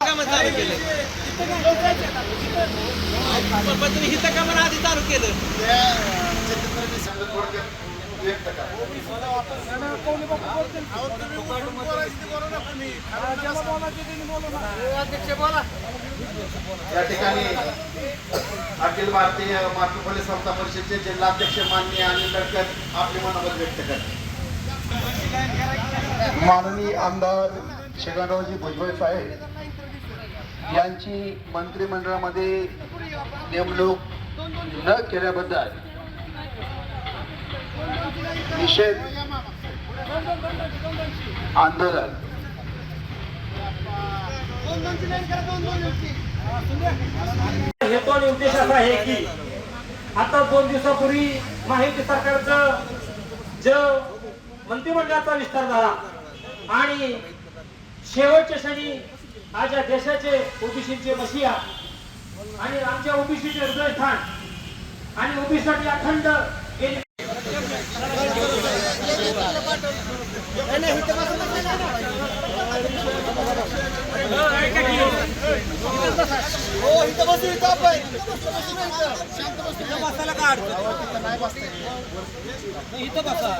कामं चालू केलं पण पण आधी चालू केलं या ठिकाणी अखिल भारतीय मातृफली संस्था परिषदेचे जिल्हाध्यक्ष माननीय अनिल लडकर आपले मनोबत व्यक्त करते माननीय आमदार शेखररावजी भुजबळ साहेब यांची मंत्रिमंडळामध्ये नेमणूक न केल्याबद्दल निषेध आंदोलन हेतू आणि उद्देश असा आहे की आता दोन दिवसापूर्वी माहिती सरकारचं ज मंत्रिमंडळाचा विस्तार झाला आणि शेवटच्या क्षणी आज या देशाचे ओबीसीचे मशिया आणि आमच्या ओबीसीचे हृदयस्थान आणि ओबीसीसाठी अखंड गेली बसायला का अडचण इथं बसा